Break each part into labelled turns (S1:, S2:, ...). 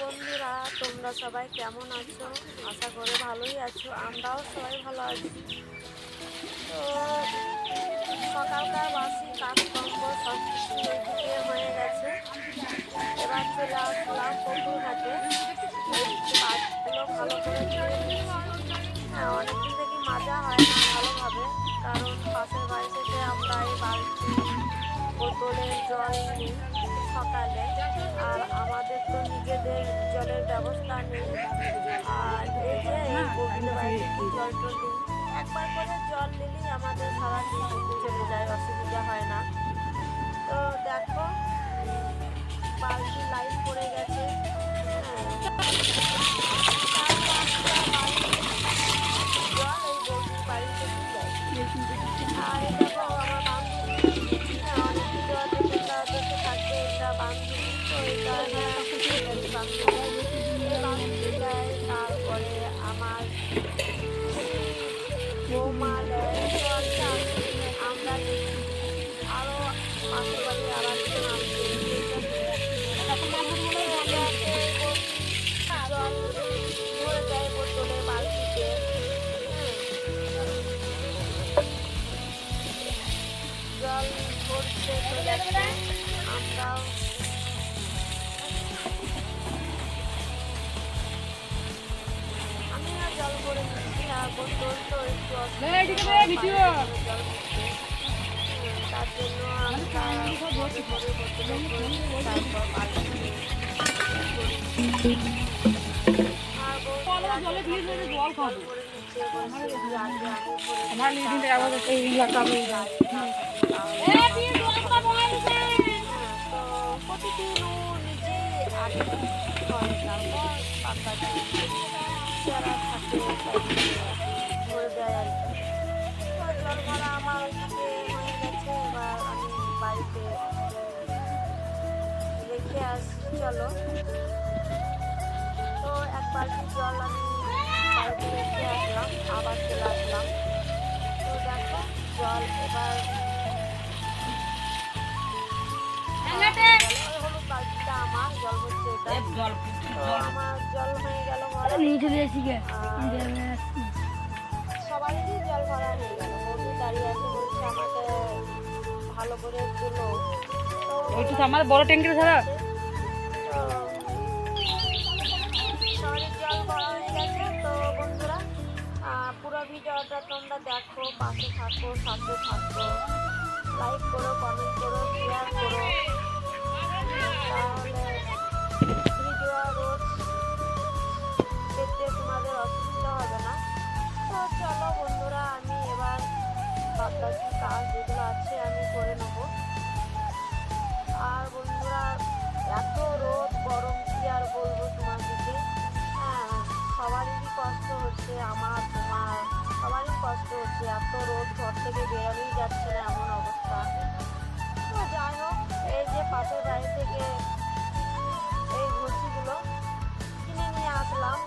S1: বন্ধুরা, তোমরা সবাই কেমন আছো? আশা করে ভালোই আছো, আমরাও সবাই ভালো আছি। তো, সকালকার বাসি কাজকর্ম সব কিছু হয়ে গেছে। এবার চলে আসলাম পুকুর ঘাটে মাছগুলো ভালো করে হ্যাঁ অনেকদিন থেকে মাজা হয় না ভালোভাবে, কারণ পাশের বাড়ি থেকে আমরা এই বালতি বোতলের জল নিই। সকালে, আর আমাদের তো নিজেদের জলের ব্যবস্থা নেই। আর এই যে জল একবার করে জল নিলেই আমাদের সারা চলে যায়, অসুবিধা হয় না। তো দেখো, বালতি লাইন পড়ে গেছে। তারপরে আমার বৌমা আমরা আরও পাশের বাড়ি আছে জল ভরতে চলেছে। আমরাও যে আগে আমি ভরে
S2: আমার লিডিং আবার এই লাগাবে
S1: হ্যাঁ, তো প্রতিদিন নিজে আগে করে তারপর পাতা যারা থাকে ধরে দেয় আর কি জল আমার হয়ে গেছে এবার আমি বাড়িতে রেখে আসছি চলো তো এক বালতি জল আমি বাড়িতে রেখে আসলাম আবার চলে আসলাম তো দেখো জল এবার ওই হলুদ বালতিটা আমার জল হচ্ছে এটা তো আমার জল হয়ে গেল ভরা গেল। বন্ধু দাঁড়িয়ে আছে বলছে আমাকে ভালো করে তুলো।
S2: ওইটু আমার বড় ট্যাঙ্কির ছাড়া?
S1: পুরো ভিডিওটা তোমরা দেখো পাশে থাকো সাথে থাকো। লাইক করো কমেন্ট করো শেয়ার করো। হচ্ছে আমার তোমার সবারই কষ্ট হচ্ছে, এত রোদ ঘর থেকে বেরোলেই যাচ্ছে না এমন অবস্থা। তো যাই হোক, এই যে পাশের বাড়ি থেকে এই ভুসিগুলো কিনে নিয়ে আসলাম।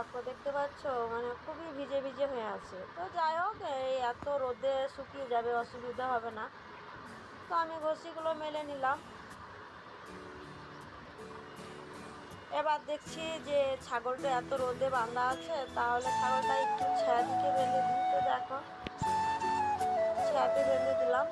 S1: দেখো দেখতে পাচ্ছ? মানে খুবই ভিজে ভিজে হয়ে আছে। তো যাই হোক, এই এত রোদে শুকিয়ে যাবে, অসুবিধা হবে না। তো আমি ঘষিগুলো মেলে নিলাম। এবার দেখছি যে ছাগলটা এত রোদে বাঁধা আছে, তাহলে ছাগলটা একটু ছায়া দিকে বেঁধে দিই। তো দেখো ছায়াতে বেঁধে দিলাম।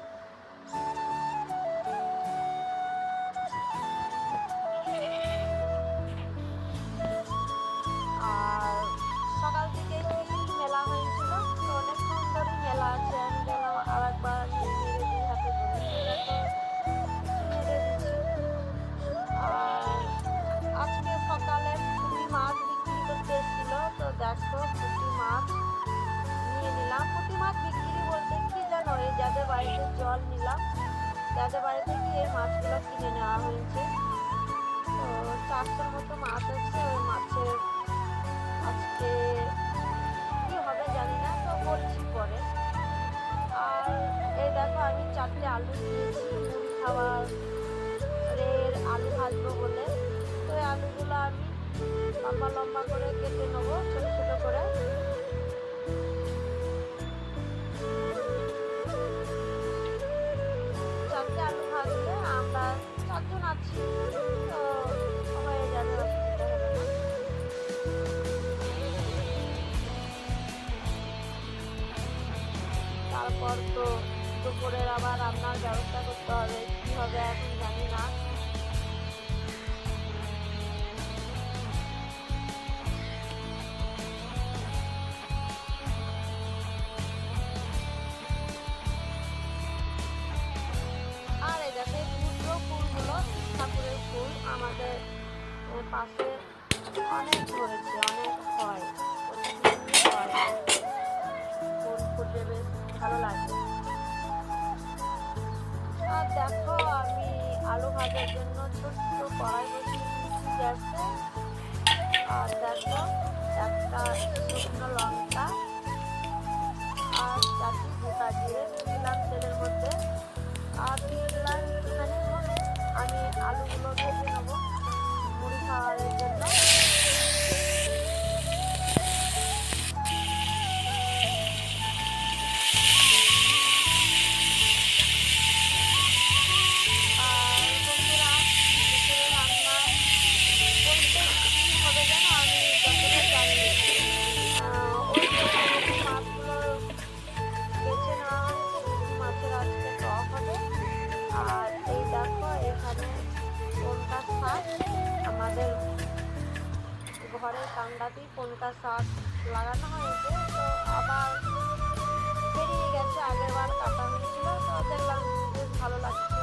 S1: মাছ নিয়ে নিলাম। পুঁটি মাছ বিক্রি বলতে কি জানো? এই যাদের বাড়িতে জল নিলাম, যাদের বাড়িতে গিয়ে এই মাছগুলো কিনে নেওয়া হয়েছে? তো চারশোর মতো মাছ আছে, ওই মাছের আজকে কি হবে জানি না, তো বলছি পরে। আর এই দেখো, আমি চারটে আলু নিয়েছি খাওয়ার আলু ভাজবো বলে। তো আলুগুলো লম্বা লম্বা করে কেটে নেব, ছোটো ছোটো করে। চারটে আলু ভাজলে আমরা চারজন আছি হয়ে যাবে তারপর তো দুপুরের আবার রান্নার ব্যবস্থা করতে হবে, কী হবে এখন আমাদের পাশে অনেক ধরেছে অনেক হয়। ফুল ফুটে বেশ ভালো লাগে আর দেখো, আমি আলু ভাজার জন্য ছোট্ট কড়াই বসিয়ে আর দেখো, একটা শুকনো লঙ্কা আর চারটি গোটা দিয়ে দিলাম তেলের মধ্যে। আর দিয়ে আমি আলুগুলো ভেজে নেব। মুড়ি খাওয়ার জন্য। ঘরের কান্ডাতেই ফোনটা শার্ট লাগানো হয়েছে, তো আবার বেরিয়ে গেছে আগের বার কাটা হয়েছিল তো দেখলাম বেশ ভালো লাগছে।